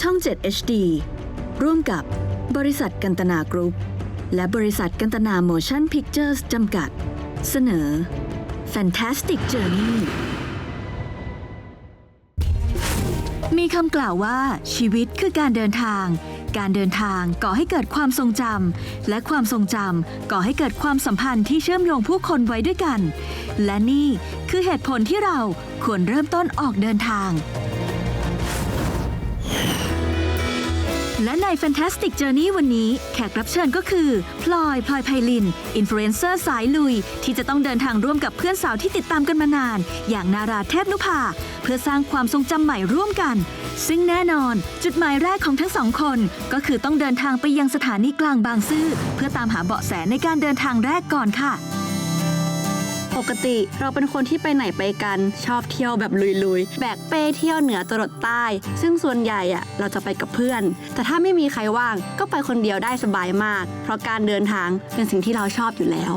ช่อง 7 HD ร่วมกับบริษัทกันตนากรุ๊ป และบริษัทกันตนา Motion Pictures จำกัด เสนอ Fantastic Journey มีคำกล่าวว่าชีวิตคือการเดินทาง การเดินทางก่อให้เกิดความทรงจำ และความทรงจำก่อให้เกิดความสัมพันธ์ที่เชื่อมโยงผู้คนไว้ด้วยกัน และนี่คือเหตุผลที่เราควรเริ่มต้นออกเดินทาง และใน Fantastic Journey วันนี้แขกรับเชิญก็คือ พลอยพลอยไพลิน อินฟลูเอนเซอร์สายลุย ที่จะต้องเดินทางร่วมกับเพื่อนสาวที่ติดตามกันมานาน อย่างนาราเทพนุภา เพื่อสร้างความทรงจำใหม่ร่วมกัน ซึ่งแน่นอน จุดหมายแรกของทั้งสองคน ก็คือต้องเดินทางไปยังสถานีกลางบางซื่อเพื่อตามหาเบาะแสในการเดินทางแรกก่อนค่ะ ปกติเราเป็นคนที่ไปไหนไปกันชอบเที่ยวแบบลุยๆ แบกเป้เที่ยวเหนือจรดใต้ ซึ่งส่วนใหญ่อะเราจะไปกับเพื่อน แต่ถ้าไม่มีใครว่างก็ไปคนเดียวได้สบายมาก เพราะการเดินทางเป็นสิ่งที่เราชอบอยู่แล้ว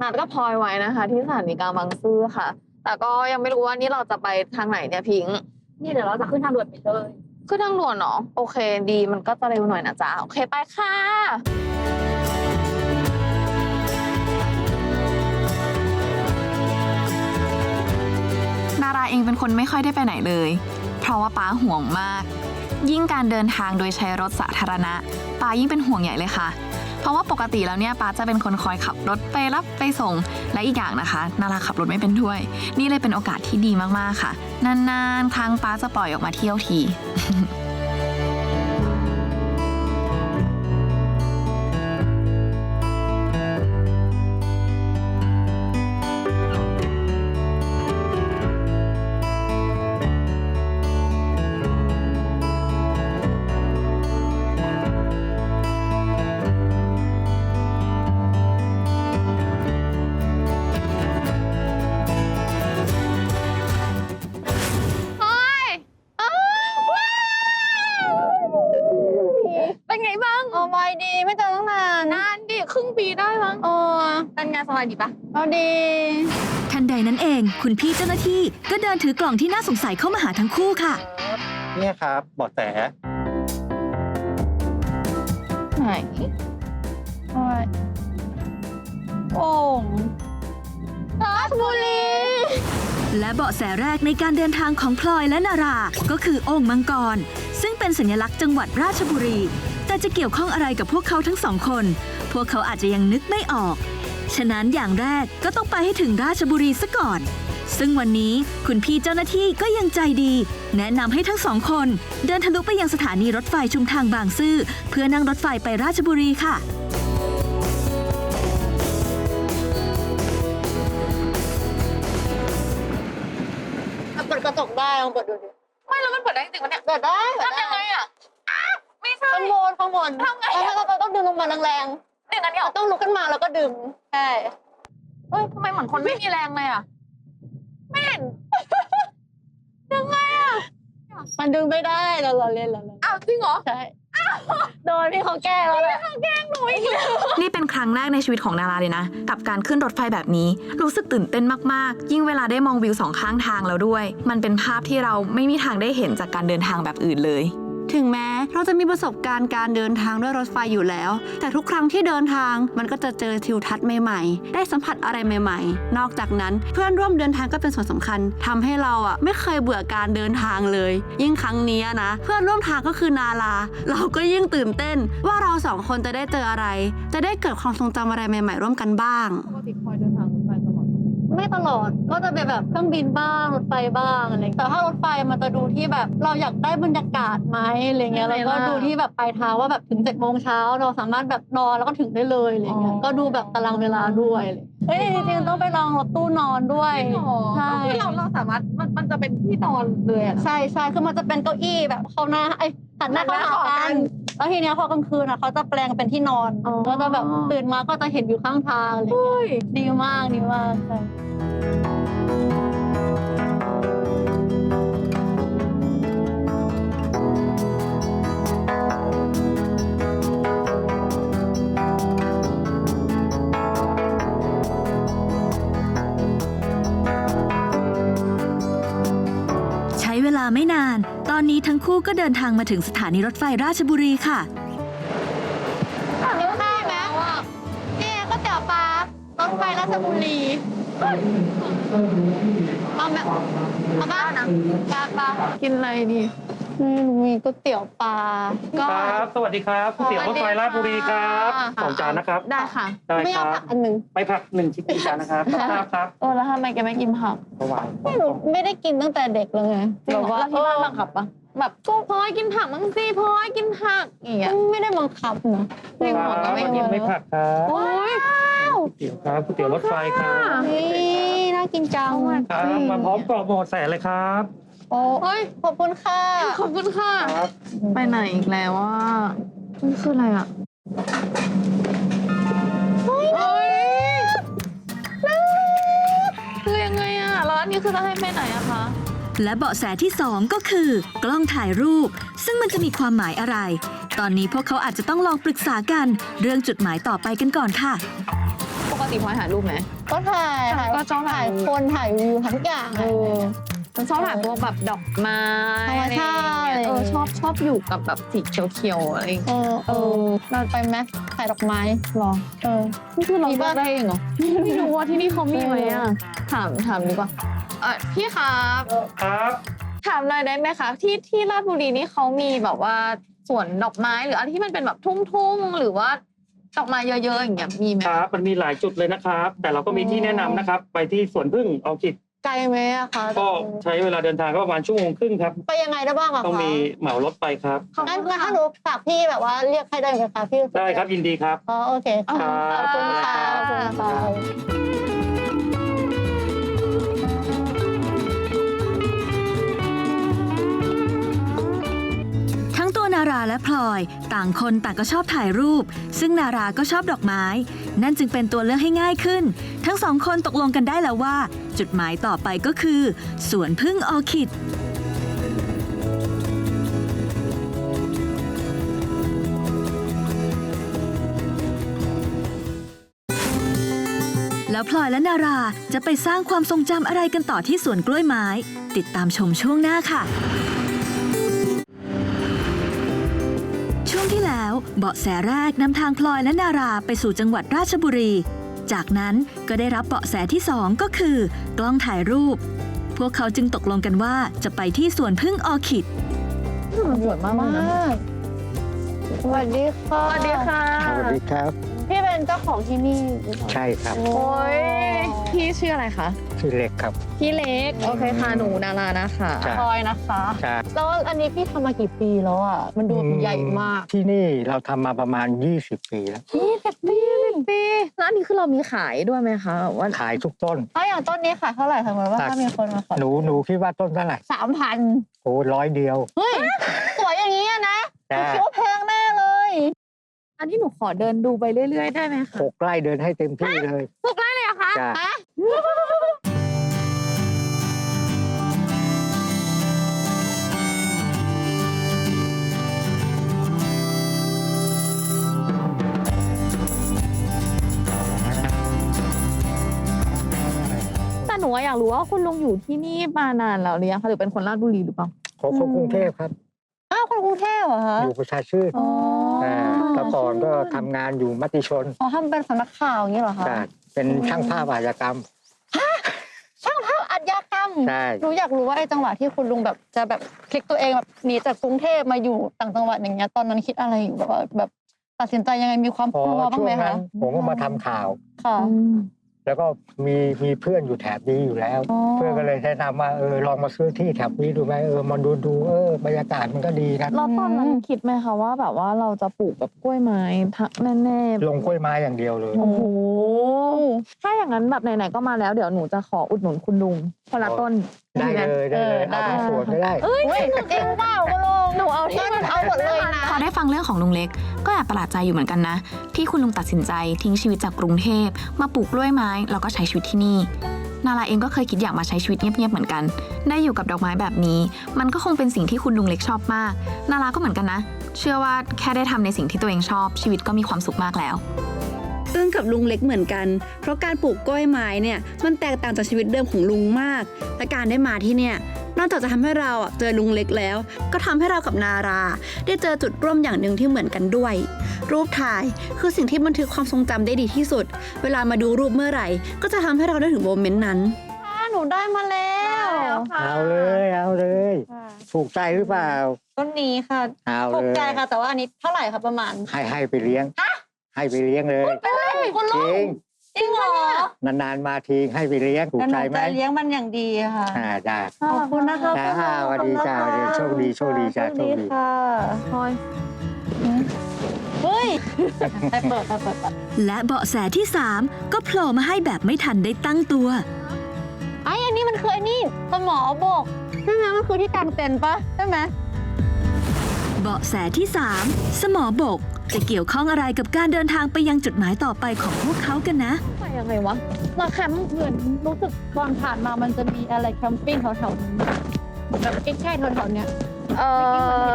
นัดก็พลอยไว้นะคะ ที่สถานีกลางบางซื่อค่ะ แต่ก็ยังไม่รู้ว่านี่เราจะไปทางไหนเนี่ยพิงค์นี่เดี๋ยวเราจะขึ้นทางด่วนไปเลยขึ้นทางด่วนเนาะโอเคดีมันก็จะเร็วหน่อยนะจ๊ะ โอเคไปค่ะ นาราเองเป็นคนไม่ค่อยได้ไปไหนเลย เพราะว่าป้าห่วงมาก ยิ่งการเดินทางโดยใช้รถสาธารณะป้ายิ่งเป็นห่วงใหญ่เลยค่ะ เพราะว่าปกติแล้วเนี่ยป้าจะเป็นคนคอยขับรถไปรับไปส่ง และอีกอย่างนะคะ นาราขับรถไม่เป็นด้วย นี่เลยเป็นโอกาสที่ดีมากๆค่ะ นานๆครั้งป้าจะปล่อยออกมาเที่ยวที เป็นไงสบายดีปะเราดี ทันใดนั้นเอง คุณพี่เจ้าหน้าที่ก็เดินถือกล่องที่น่าสงสัยเข้ามาหาทั้งคู่ค่ะ เนี่ยครับเบาะแสไหนโอ้ยโอ่งราชบุรี และเบาะแสแรกในการเดินทางของพลอยและนารา ก็คือโอ่งมังกร ซึ่งเป็นสัญลักษณ์จังหวัดราชบุรี แต่จะเกี่ยวข้องอะไรกับพวกเขาทั้งสองคน พวกเขาอาจจะยังนึกไม่ออก ฉะนั้นอย่างแรกก็ต้องไปให้ถึงราชบุรีซะก่อน ซึ่งวันนี้คุณพี่เจ้าหน้าที่ก็ยังใจดี แนะนำให้ทั้งสองคน เดินทะลุไปยังสถานีรถไฟชุมทางบางซื่อเพื่อนั่งรถไฟไปราชบุรีค่ะเปิดกระจกได้ลองเปิดดูดิไม่แล้วมันเปิดได้จริงๆปะเนี่ยเปิดได้เปิดทำได้ยังไงอะอ้าวไม่ใช่ ข้างบนข้างบนทำไงอะ แล้วเราต้องดึงลงมาแรงห นึ่งอันเดียวๆต้องลุกขึ้นมาแล้วก็ดึงใช่เฮ้ยทำไมเหมือนคนไม่มีแรงเลยอะไม่เห็นมันดึงไม่ได้เราเราเล่นเราเล่นอ้าวจริงเหรอใช่โดนพี่เขาแกล้งแล้วแหละนี่เป็นครั้งแรกในชีวิตของนาราเลยนะ กับการขึ้นรถไฟแบบนี้ รู้สึกตื่นเต้นมากๆ ยิ่งเวลาได้มองวิวสองข้างทางแล้วด้วย มันเป็นภาพที่เราไม่มีทางได้เห็นจากการเดินทางแบบอื่นเลย ถึงแม้เราจะมีประสบการณ์การเดินทางด้วยรถไฟอยู่แล้ว แต่ทุกครั้งที่เดินทางมันก็จะเจอทิวทัศน์ใหม่ๆ ได้สัมผัสอะไรใหม่ ๆ นอกจากนั้นเพื่อนร่วมเดินทางก็เป็นส่วนสำคัญทำให้เราอะไม่เคยเบื่อการเดินทางเลย ยิ่งครั้งนี้นะ เพื่อนร่วมทางก็คือนาลา เราก็ยิ่งตื่นเต้น ว่าเราสองคนจะได้เจออะไร จะได้เกิดความทรงจำอะไรใหม่ ๆ ร่วมกันบ้างปกติคอยเดิน ไม่ตลอดก็จะเป็นแบบเครื่องบินบ้างรถไฟบ้างอะไรแต่ถ้ารถไฟมันจะดูที่แบบ เราอยากได้บรรยากาศไหมอะไรเงี้ยไม่แล้วก็ล่ะดูที่แบบปลายทางว่าแบบถึงเจ็ดโมงเช้าเราสามารถแบบนอนแล้วก็ถึงได้เลยอะไรเงี้ยอ๋อก็ดูแบบตารางเวลาด้วยอะไรเฮ้ยจริงๆต้องไปลองรถตู้นอนด้วยใช่คือเราเราสามารถมันมันจะเป็นที่นอนเลยอะนะใช่ใช่คือมันจะเป็นเก้าอี้แบบเขาหน้าไอ้ยหันหน้าหันหเข้าน้าหาเข้ากักันน แล้วทีเนี้ยพอกลางคืนอะเขาจะแปลงเป็นที่นอนอ๋อก็จะแบบตื่นมาก็จะเห็นอยู่ข้างทางอะไรเงี้ยเฮ้ยดีมากดีมากใช่เวลาไม่นานต อนนี้ทั้งคู่ก็เดินทางมาถึงสถานีรถไฟราชบุรีค่ะนิ้วได้ไหมเนี่ยก็เตี๋ยวปลารถไฟราชบุรีเอาแบบเอาบ้านะปลาปลากินอะไรดี ไม่รู้มีก๋วยเตี๋ยวปลาก็ครับ สวัสดีครับก๋วยเตี๋ยวรถไฟราชบุรีครับสองจานนะครับ ได้ค่ะ ได้ไม่คเอารัผับกอันหนึ่งไม่ผักหนึ่งชิ้นกี่จานนะครับครับครับเออแล้วทำไมแกไม่กินผักระหว่างไม่รู้ไม่ได้กินตั้งแต่เด็กเลยไงแบบว่าที่บ้านบังคับปะแบบก็พลอยกินผักมั้งสิพลอยกินผักอย่างเงี้ยไม่ได้บังคับนะในหัวก็ไม่กินไม่ผักครับโอ้ยก๋วยเตี๋ยวครับก๋วยเตี๋ยวรถไฟครับนี่น่ากินจังครับมาพร้อมกรอบหมดแสนเลยครับ โอ้ยขอบคุณค่ะ ขอบคุณค่ะครับไปไหนอีกแล้วว่านี่คืออะไรอะเฮ้ยคือยังไงอะแล้วอันนี้คือจะให้ไปไหนอะคะและเบาะแสที่ 2 ก็คือ กล้องถ่ายรูป ซึ่งมันจะมีความหมายอะไร ตอนนี้พวกเขาอาจจะต้องลองปรึกษากัน เรื่องจุดหมายต่อไปกันก่อนค่ะ ปกติพลอยถ่ายรูปไหมก็ถ่ายถ่ายก็ชอบถ่ายคนถ่ายวิวถ่ายทุกอย่างเออ ฉันชอบถ่ายพวกแบบดอกไม้ธรรมชาติ อะไรอย่างเงี้ยเออชอบชอบอยู่กับแบบสีเขียวๆอะไรอย่างเอเงี้ยอเออเราไปไหมถ่ายดอกไม้หรอเออนี่คือเรามีเลืปะอกได้เองเหรอไม่รู้ว่าที่นี่เขามีไหมอะถามถามดีกว่าเออพี่ครับครับถามหน่อยได้ไหมคะที่ที่ราชบุรีนี่เขามีแบบว่าสวนดอกไม้หรืออะไรที่มันเป็นแบบทุ่งๆหรือว่าดอกไม้เยอะๆอย่างเงี้ยมีไหมครับมันมีหลายจุดเลยนะครับ แต่เราก็มีที่แนะนำนะครับ ไปที่สวนพึ่งออคิด ไกลไหมอะคะก็ใช้เวลาเดินทางก็ประมาณชั่วโมงครึ่งครับ ไปยังไงได้บ้างอะคะต้องมีเหมารถไปครับงั้นงั้นถ้าหนูฝากพี่แบบว่าเรียกให้ได้ไหมคะพี่ได้ครับยินดีครับอ๋อโอเคค่ะครับขอบคุณค่ะขอบคุณค่ะ นาราและพลอย ต่างคนต่างก็ชอบถ่ายรูป ซึ่งนาราก็ชอบดอกไม้ นั่นจึงเป็นตัวเลือกให้ง่ายขึ้น ทั้งสองคนตกลงกันได้แล้วว่า จุดหมายต่อไปก็คือสวนพึ่งออคิดแล้วพลอยและนาราจะไปสร้างความทรงจำอะไรกันต่อที่สวนกล้วยไม้ ติดตามชมช่วงหน้าค่ะ เบาะแสแรกนำทางพลอยและนาราไปสู่จังหวัดราชบุรี จากนั้นก็ได้รับเบาะแสที่สองก็คือกล้องถ่ายรูป พวกเขาจึงตกลงกันว่าจะไปที่สวนพึ่งออคิดสวยมากมากสวัสดีค่ะ สวัสดีค่ะ สวัสดีครับ พี่เป็นเจ้าของที่นี่หรือเปล่าใช่ครับโอ้ยพี่ชื่ออะไรคะ ชื่อเล็กครับ พี่เล็ก โอเคค่ะ หนูนารานะคะจ้ะพลอยนะคะจากแล้วอันนี้พี่ทำมากี่ปีแล้วอะ มันดูใหญ่มากที่นี่เราทำมาประมาณ 20 ปีแล้ว ยี่สิบปีสิบปีแล้วอันนี้คือเรามีขายด้วยไหมคะแบบว่าขายทุกต้นถ้าอย่างต้นนี้ค่ะเท่าไหร่คะหมายว่าตัดถ้ามีคนมาขอหนูหนูคิดว่าต้นเท่าไหร่สามพันโอ้ร้อยเดียว เฮ้ยสวยอย่างนี้อะนะหนูจ้าคิดว่าแพงแน่เลย อันนี้หนูขอเดินดูไปเรื่อย ๆ ได้ไหมคะหกไร่เดินให้เต็มที่เลย หกไร่เลยเหรอะคะจ้าฮะแต่หนูอะอยากรู้ว่าคุณลุงอยู่ที่นี่มานานแล้วหรือยังคะหรือเป็นคนราชบุรีหรือเปล่า ของคนกรุงเทพครับ อ้าวคนกรุงเทพเหรอคะอยู่ประชาชื่นอ๋ออ่าแต่ ก่อนก็ทำงานอยู่มติชนอ๋อทำเป็นสำนักข่าวอย่างนี้เหรอคะจ้ะเป็นช่างภาพอาชญากรรมช่างภาพอัจฉริยกรรม ใช่หนูอยากรู้ว่าไอ้จังหวะที่คุณลุงแบบจะแบบคลิกตัวเองแบบหนีจากกรุงเทพมาอยู่ต่างจังหวัดอย่างเงี้ยตอนนั้นคิดอะไรอยู่แบบว่าแบบตัดสินใจยังไงมีความพอกลัวบ้างช่วไหมงคะนั้นผมก็มาทำข่าว ค่ะ แล้วก็มีมีเพื่อนอยู่แถบนี้อยู่แล้ว อ๋อ เพื่อนก็เลยแนะนำว่าเออลองมาซื้อที่แถบนี้ดูไหมเออมาดูดูเออบรรยากาศมันก็ดีนะแล้วตอนนั้นคิดไหมคะว่าแบบว่าเราจะปลูกแบบกล้วยไม้ทั้งแน่ๆ ลงกล้วยไม้อย่างเดียวเลย โอ้โห ถ้าอย่างนั้นแบบไหนๆก็มาแล้วเดี๋ยวหนูจะขออุดหนุนคุณลุงคนละต้นได้เลยได้เลยเออเอาทั้งได้สวนไม่ได้เอ้ยเฮ้ยจริงเปล่าคุณลุงหนูเอาที่มันเอาหมดเลยนะพอได้ฟังเรื่องของลุงเล็ก ก็แอบประหลาดใจอยู่เหมือนกันนะ ที่คุณลุงตัดสินใจทิ้งชีวิตจากกรุงเทพมาปลูกกล้วยไม้แล้วก็ใช้ชีวิตที่นี่ นาราเองก็เคยคิดอยากมาใช้ชีวิตเงียบๆเหมือนกัน ได้อยู่กับดอกไม้แบบนี้ มันก็คงเป็นสิ่งที่คุณลุงเล็กชอบมาก นาราก็เหมือนกันนะ เชื่อว่าแค่ได้ทำในสิ่งที่ตัวเองชอบ ชีวิตก็มีความสุขมากแล้ว อึ้งกับลุงเล็กเหมือนกัน เพราะการปลูกกล้วยไม้เนี่ยมันแตกต่างจากชีวิตเดิมของลุงมาก และการได้มาที่เนี่ยนอกจากจะทำให้เราอะเจอลุงเล็กแล้ว ก็ทำให้เรากับนารา ได้เจอจุดร่วมอย่างหนึ่งที่เหมือนกันด้วย รูปถ่ายคือสิ่งที่บันทึกความทรงจำได้ดีที่สุด เวลามาดูรูปเมื่อไหร่ ก็จะทำให้เราได้ถึงโมเมนต์นั้นหนูได้มาแล้วเอาเลยเอาเลยถูกใจหรือเปล่าต้นนี้ค่ะเอาถูเลกยใจค่ะแต่ว่าอันนี้เท่าไหร่คะประมาณให้ให้ไปเลี้ยง ให้ไปเลี้ยงเลยคุณจลุริง งจริงเหรอนานๆมาทีให้ไปเลี้ยงถูกแล้วหใจนูไหมจะเลี้ยงมันอย่างดีค่ะ อ่าจ้าขอบคุณนะคะจ้าสวัสดีจ้าโชคดีโชคดีจ้าโชคดี ค่ะพลอยเฮ้ยไปเปิดไปเปิดไปและเบาะแสที่ 3 ก็โผล่มาให้แบบไม่ทันได้ตั้งตัว ไอ้อันนี้มันคือไอ้นี่สมอบกใช่ไหมมันคือที่กางเต็นท์ปะใช่ไหมเบาะแสที่ 3 สมอบก จะเกี่ยวข้องอะไรกับการเดินทางไปยังจุดหมายต่อไปของพวกเขากันนะ ไปยังไงวะมาแคมป์เหมือนรู้สึกตอนผ่านมามันจะมีอะไรแคมปิ้งแถวๆนี้แบบใกล้ๆแถวๆเนี้ยเอ่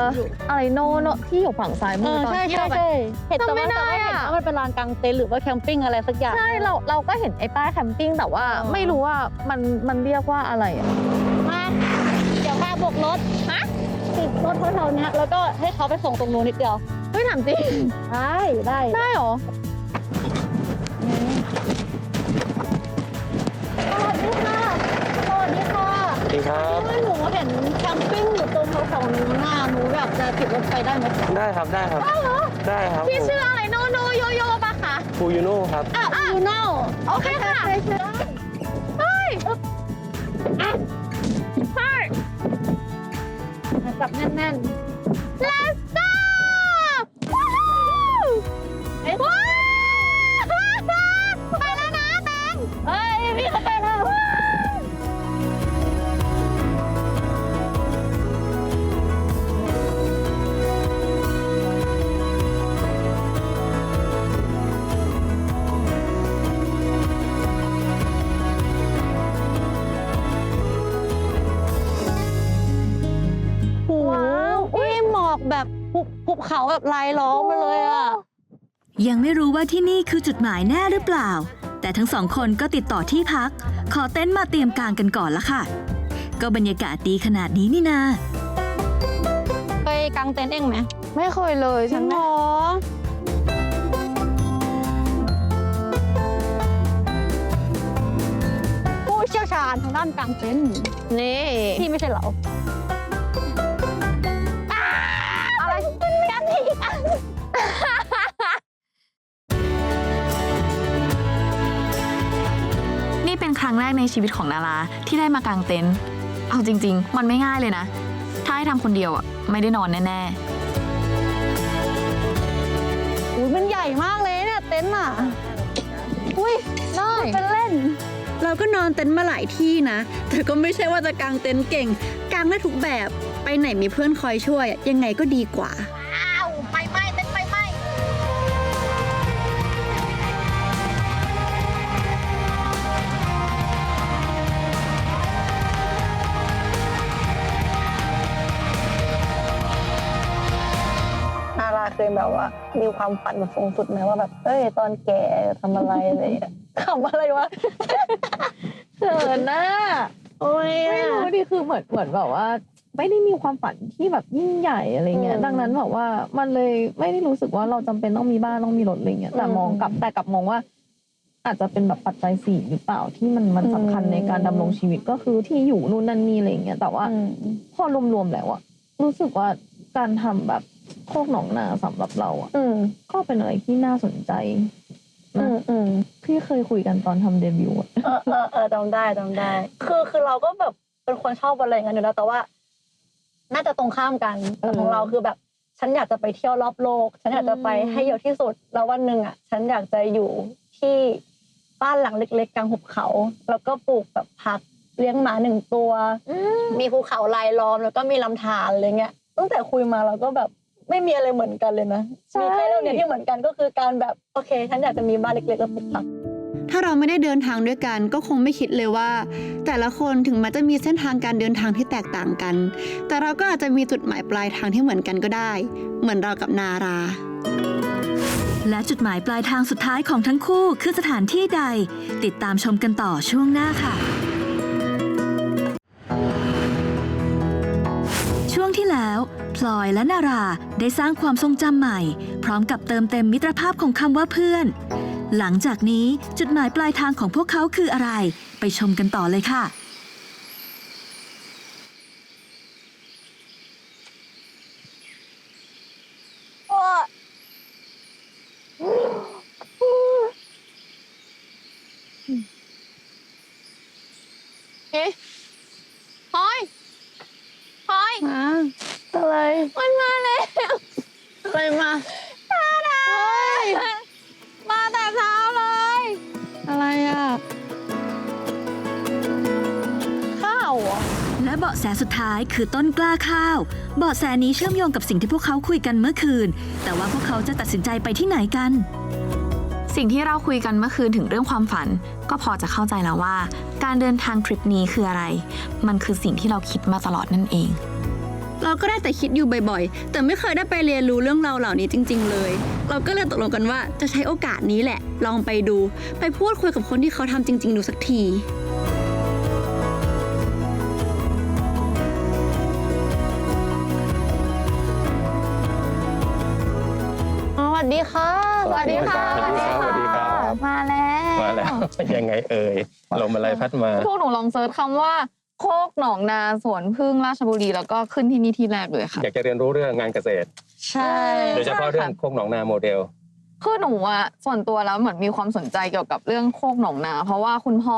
ออะไรโนโนที่อยู่ฝั่งซ้ายเอมืออตอนใช่ที่ใช่เราแบบใช่เห็นแต่จำไม่ว่าได้แต่ว่าเห็นอะ ว่ามันเป็นลานกางเต็นท์หรือว่าแคมปิ้งอะไรสักอย่าง ใช่เราเราก็เห็นไอ้ป้ายแคมปิ้งแต่ว่าเออ ไม่รู้ว่ามันมันเรียกว่าอะไรอะมาเดี๋ยวพาบกรถฮะติด รถแถวๆเนี้ยแล้วก็ให้เขาไปส่งตรงนู้นนิดเดียวเฮ้ยถามจริง ได้ได้ได้เหรอสวัสดีค่ะสวัสดีค่ะสวัสดีครับ ที่ว่าหนูเห็นแคมปิ้งอยู่ตรงแถวๆนู้นน่ะหนูอยากจะติดรถไปได้ไหมได้ครับได้ครับได้ครับพี่ชื่ออะไรโนโนโยโย่ปะคะฟูยูโน่ครับ อะยูโน่โอเคค่ะใช่ นั่นล่า ภูภูเขาแบบลายล้อมมาเลยอะ ยังไม่รู้ว่าที่นี่คือจุดหมายแน่หรือเปล่า แต่ทั้งสองคนก็ติดต่อที่พัก ขอเต็นท์มาเตรียมกางกันก่อนละค่ะ ก็บรรยากาศดีขนาดนี้นี่นาไปกางเต็นท์เองไหมไม่เคยเลยจฉัรินงเหรไม่อผู้เชี่ยวชาญทางด้านกางเต็นท์นี่พี่ไม่ใช่เหรอ นี่เป็นครั้งแรกในชีวิตของนาราที่ได้มากางเต็นท์เอาจริง ๆ มันไม่ง่ายเลยนะ ถ้าให้ทำคนเดียวอะไม่ได้นอนแน่ๆอุ้ยมันใหญ่มากเลยเนี่ยเต็นท์อะ อุ้ยได้เป็นเล่น เราก็นอนเต็นท์มาหลายที่นะ แต่ก็ไม่ใช่ว่าจะกางเต็นท์เก่ง กางได้ทุกแบบ ไปไหนมีเพื่อนคอยช่วย ยังไงก็ดีกว่า เคยแบบว่า มีความฝันแบบสูงสุดไหมว่าแบบเอ้ยตอนแก่ทำอะไรอะไรอย่างเงี้ยขำอะไรวะเขินนะโอ้ยไม่รู้ดิคือเหมือนเหมือนแบบว่า ไม่ได้มีความฝันที่แบบยิ่งใหญ่อะไรเงี้ยอืมดังนั้นแบบว่ามันเลยไม่ได้รู้สึกว่าเราจำเป็นต้องมีบ้านต้องมีรถอะไรเงี้ยแต่อืมมองกลับแต่กลับมองว่า อาจจะเป็นแบบปัจจัยสี่หรือเปล่าที่มันมันสำคัญอืมในการดำรงชีวิตก็คือที่อยู่นู่นนั่นนี่อะไรเงี้ยแต่ว่าอืมพอรวมๆแล้วอะรู้สึกว่าการทำแบบ โคกหนองนาสำหรับเราอะอืมก็เป็นอะไรที่น่าสนใจอืมอืมที่เคยคุยกันตอนทำเดบิวต์อะเออเออเออจำได้จำได้ คือคือเราก็แบบเป็นคนชอบอะไรอย่างนั้นอยู่แล้วแต่ว่า น่าจะตรงข้ามกันแต่ของเราคือแบบ ฉันอยากจะไปเที่ยวรอบโลก ฉันอยากจะไปให้เยอะที่สุดแล้ววันหนึ่งอะ ฉันอยากจะอยู่ที่บ้านหลังเล็ก ๆ กลางหุบเขา แล้วก็ปลูกแบบผักเลี้ยงหมาหนึ่งตัว มีภูเขาลายล้อมแล้วก็มีลำธารอะไรเงี้ยตั้งแต่คุยมาเราก็แบบ ไม่มีอะไรเหมือนกันเลยนะ มีแค่เรื่องเนี้ยที่เหมือนกันก็คือการแบบโอเค ฉันอยากจะมีบ้านเล็กๆแล้วปลูกผักถ้าเราไม่ได้เดินทางด้วยกันก็คงไม่คิดเลยว่า แต่ละคนถึงแม้จะมีเส้นทางการเดินทางที่แตกต่างกัน แต่เราก็อาจจะมีจุดหมายปลายทางที่เหมือนกันก็ได้ เหมือนเรากับนารา และจุดหมายปลายทางสุดท้ายของทั้งคู่คือสถานที่ใด ติดตามชมกันต่อช่วงหน้าค่ะ พลอยและนาราได้สร้างความทรงจำใหม่ พร้อมกับเติมเต็มมิตรภาพของคำว่าเพื่อน หลังจากนี้จุดหมายปลายทางของพวกเขาคืออะไร ไปชมกันต่อเลยค่ะ พลอยพลอย อะไร มันมาแล้ว อะไรมามาแต่เช้าเลย อะไรอะ ข้าวเหรอ และเบาะแสสุดท้ายคือต้นกล้าข้าว เบาะแสนี้เชื่อมโยงกับสิ่งที่พวกเขาคุยกันเมื่อคืน แต่ว่าพวกเขาจะตัดสินใจไปที่ไหนกัน สิ่งที่เราคุยกันเมื่อคืนถึงเรื่องความฝัน ก็พอจะเข้าใจแล้วว่า การเดินทางทริปนี้คืออะไร มันคือสิ่งที่เราคิดมาตลอดนั่นเองเรา ก็ได้แต่คิดอยู่บ่อยๆ แต่ไม่เคยได้ไปเรียนรู้เรื่องราวเหล่านี้จริง ๆ เลย เราก็เลยตกลงกันว่าจะใช้โอกาสนี้แหละ ลองไปดู ไปพูดคุยกับคนที่เขาทำจริง ๆ ดูสักทีสวัสดีค่ะ สวัสดีค่ะ สวัสดีครับสวัสดีครับ มาแล้ว มาแล้ว เป็นยังไงเอ่ย ลมอะไรพัดมา พวกหนูลองเซิร์ชคำว่า โคกหนองนาสวนพึ่งราชบุรี แล้วก็ขึ้นที่นี่ที่แรกเลยค่ะ อยากจะเรียนรู้เรื่องงานเกษตร ใช่โดยเฉพาะเรื่องโคกหนองนาโมเดล คือหนูอะส่วนตัวแล้วเหมือนมีความสนใจเกี่ยวกับเรื่องโคกหนองนา เพราะว่าคุณพ่อ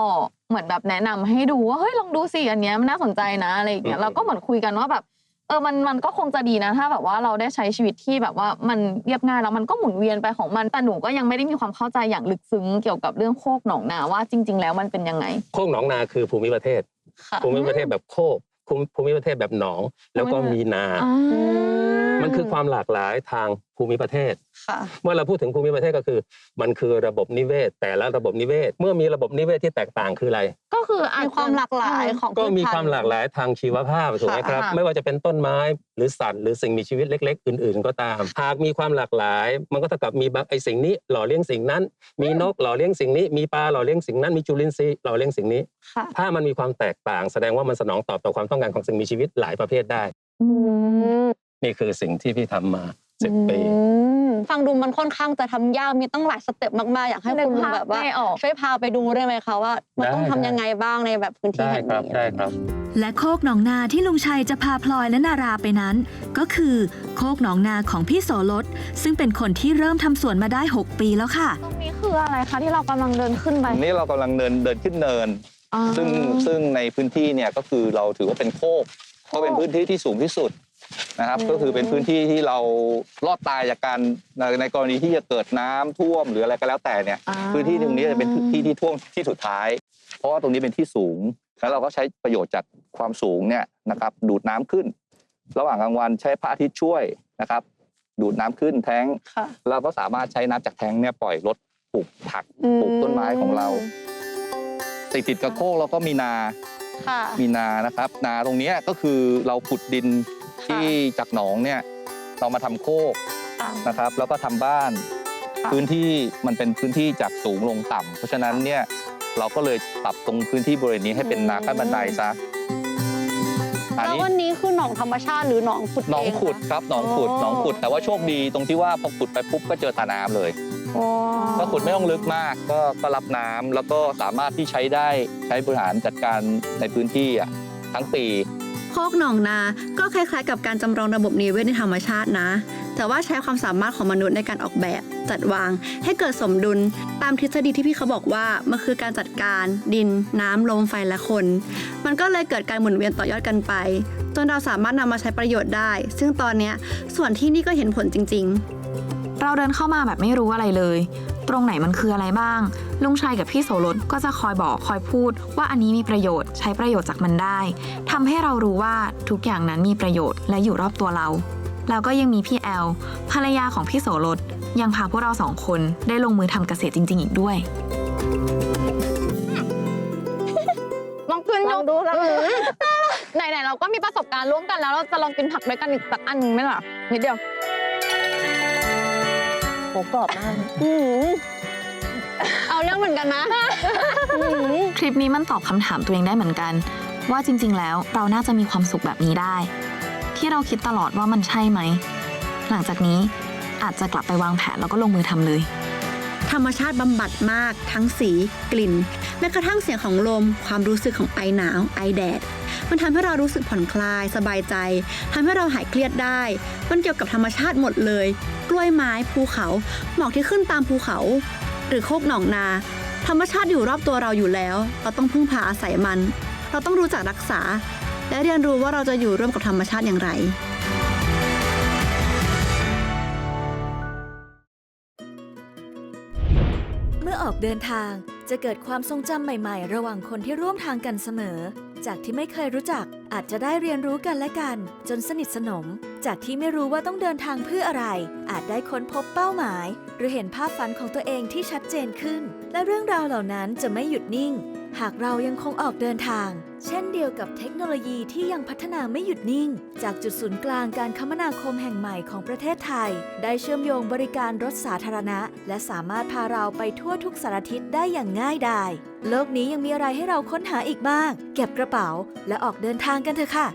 เหมือนแบบแนะนำให้ดูว่าเฮ้ยลองดูสิอันเนี้ยมันน่าสนใจนะอะไรอย่างเงี้อืยมเราก็เหมือนคุยกันว่าแบบเออ มัน มันก็คงจะดีนะ ถ้าแบบว่าเราได้ใช้ชีวิตที่แบบว่ามันเรียบง่ายแล้วมันก็หมุนเวียนไปของมัน แต่หนูก็ยังไม่ได้มีความเข้าใจอย่างลึกซึ้งเกี่ยวกับเรื่องโคกหนองนาว่าจริง ๆ แล้วมันเป็นยังไง โคกหนองนาคือภูมิประเทศค่ะ ภูมิประเทศแบบโคกภูมิภูมิประเทศแบบหนองแล้วก็มีนาอ่า มันคือความหลากหลายทางภูมิประเทศค่ะเมื่อเราพูดถึงภูมิประเทศก็คือ มันคือระบบนิเวศ แต่ละระบบนิเวศ เมื่อมีระบบนิเวศที่แตกต่างคืออะไร ก็คืออาจมีจะความหลากหลายของก็พืชมีพันธุ์ความหลากหลายทางชีวภาพถูกไหมครับค่ะไม่ว่าจะเป็นต้นไม้หรือสัตว์หรือสิ่งมีชีวิตเล็ก ๆ อื่น ๆ ก็ตาม หากมีความหลากหลาย มันก็เท่ากับมีบางไอสิ่งนี้หล่อเลี้ยงสิ่งนั้น มีนกหล่อเลี้ยงสิ่งนี้ มีปลาหล่อเลี้ยงสิ่งนั้น มีจุลินทรีย์หล่อเลี้ยงสิ่งนี้ค่ะถ้ามันมีความแตกต่าง แสดงว่ามันสนองตอบต่อความต้องการของสิ่งมีชีวิตหลายประเภทได้อืม นี่คือสิ่งที่พี่ทำมาสิบปีฟังดูมันค่อนข้างจะทำยากมีตั้งหลายสเต็ปมากๆ อยากให้คุณนึกภาพแบบว่าไม่ออกช่วยพาไปดูได้ไหมคะว่ามันต้องได้ทำยังไงบ้างในแบบพื้นที่ได้แห่งครับนี้ได้ครับ และโคกหนองนาที่ลุงชัยจะพาพลอยและนาราไปนั้น ก็คือโคกหนองนาของพี่โสรสซึ่งเป็นคนที่เริ่มทำสวนมาได้ 6 ปีแล้วค่ะ ตรงนี้คืออะไรคะที่เรากำลังเดินขึ้นไปอันนี้เรากำลังเดินเดินขึ้นเนินอ่าซึ่งซึ่งในพื้นที่เนี่ยก็คือเราถือว่าเป็นโคกก็เป็นพื้นที่ที่สูงที่สุด นะครับอืมก็คือเป็นพื้นที่ที่เรารอดตายจากการในในกรณีที่จะเกิดน้ำท่วมหรืออะไรก็แล้วแต่เนี่ยอ่า พื้นที่ตรงนี้จะเป็นที่ที่ท่วมที่สุดท้าย เพราะว่าตรงนี้เป็นที่สูงแล้วเราก็ใช้ประโยชน์จากความสูงเนี่ยนะครับดูดน้ำขึ้น ระหว่างกลางวันใช้พระอาทิตย์ช่วยนะครับ ดูดน้ำขึ้นแท้ง ค่ะ เราก็สามารถใช้น้ำจากแท้งเนี่ยปล่อยรดปลูกผักปลูกต้นไม้ของเรา ติดติดกับโคกเราก็มีนา ค่ะ มีนานะครับ นาตรงเนี้ยก็คือเราขุดดินค่ะ ที่จากหนองเนี่ยเรามาทำโคกค่ะ นะครับ แล้วก็ทำบ้าน ค่ะ พื้นที่มันเป็นพื้นที่จากสูงลงต่ำเพราะฉะนั้นเนี่ยเราก็เลยปรับตรงพื้นที่บริเวณนี้ให้เป็นนาขั้นบันไดซะอันแล้วนี้ วันนี้คือหนองธรรมชาติหรือหนองขุดหนองเคะขุดครับหนองขุดอ๋อ หนองขุด แต่ว่าโชคดีตรงที่ว่าพอขุดไปปุ๊บก็เจอตาน้ำเลย อ๋อก็ขุดไม่ต้องลึกมาก ก็ก็รับน้ำแล้วก็สามารถที่ใช้ได้ใช้บริหารจัดการในพื้นที่อะทั้งปีโคกหนองนา ก็คล้ายๆ กับการจำลองระบบนิเวศในธรรมชาตินะ แต่ว่าใช้ความสามารถของมนุษย์ในการออกแบบ จัดวาง ให้เกิดสมดุล ตามทฤษฎีที่พี่เขาบอกว่า มันคือการจัดการ ดิน น้ำลมไฟและคน มันก็เลยเกิดการหมุนเวียนต่อยอดกันไป จนเราสามารถนำมาใช้ประโยชน์ได้ ซึ่งตอนนี้ส่วนที่นี่ก็เห็นผลจริง ๆ เราเดินเข้ามาแบบไม่รู้อะไรเลย ตรงไหนมันคืออะไรบ้าง ลุงชัยกับพี่โสรสก็จะคอยบอกคอยพูด ว่าอันนี้มีประโยชน์ใช้ประโยชน์จากมันได้ทำให้เรารู้ว่าทุกอย่างนั้นมีประโยชน์และอยู่รอบตัวเรา แล้วก็ยังมีพี่แอลภรรยาของพี่โสรสยังพาพวกเราสองคนได้ลงมือทำเกษตรจริง ๆ อีกด้วย ลองกินลองดูลองดู ไหนๆเราก็มีประสบการณ์ร่วมกันแล้วเราจะลองกินผักด้วยกันอีกสักอันหนึงไหมล่ะนิดเดียว โหกรอบมาก อืม เอาเรื่องเหมือนกันนะอืมคลิปนี้มันตอบคำถามตัวเองได้เหมือนกัน ว่าจริง ๆ แล้วเราน่าจะมีความสุขแบบนี้ได้ ที่เราคิดตลอดว่ามันใช่ไหม หลังจากนี้อาจจะกลับไปวางแผนแล้วก็ลงมือทำเลย ธรรมชาติบำบัดมาก ทั้งสีกลิ่น แม้กระทั่งเสียงของลม ความรู้สึกของไอหนาว ไอแดด มันทำให้เรารู้สึกผ่อนคลาย สบายใจทำให้เราหายเครียดได้ มันเกี่ยวกับธรรมชาติหมดเลย กล้วยไม้ภูเขา หมอกที่ขึ้นตามภูเขา หรือโคกหนองนา ธรรมชาติอยู่รอบตัวเราอยู่แล้ว เราต้องพึ่งพาอาศัยมัน เราต้องรู้จักรักษา และเรียนรู้ว่าเราจะอยู่ร่วมกับธรรมชาติอย่างไรเมื่อออกเดินทางจะเกิดความทรงจำใหม่ ๆ ระหว่างคนที่ร่วมทางกันเสมอ จากที่ไม่เคยรู้จัก อาจจะได้เรียนรู้กันและกัน จนสนิทสนม จากที่ไม่รู้ว่าต้องเดินทางเพื่ออะไร อาจได้ค้นพบเป้าหมาย หรือเห็นภาพฝันของตัวเองที่ชัดเจนขึ้น และเรื่องราวเหล่านั้นจะไม่หยุดนิ่ง หากเรายังคงออกเดินทาง เช่นเดียวกับเทคโนโลยีที่ยังพัฒนาไม่หยุดนิ่ง จากจุดศูนย์กลางการคมนาคมแห่งใหม่ของประเทศไทย ได้เชื่อมโยงบริการรถสาธารณะ และสามารถพาเราไปทั่วทุกสารทิศได้อย่างง่ายดายโลกนี้ยังมีอะไรให้เราค้นหาอีกมาก เก็บกระเป๋า และออกเดินทางกันเถอะค่ะ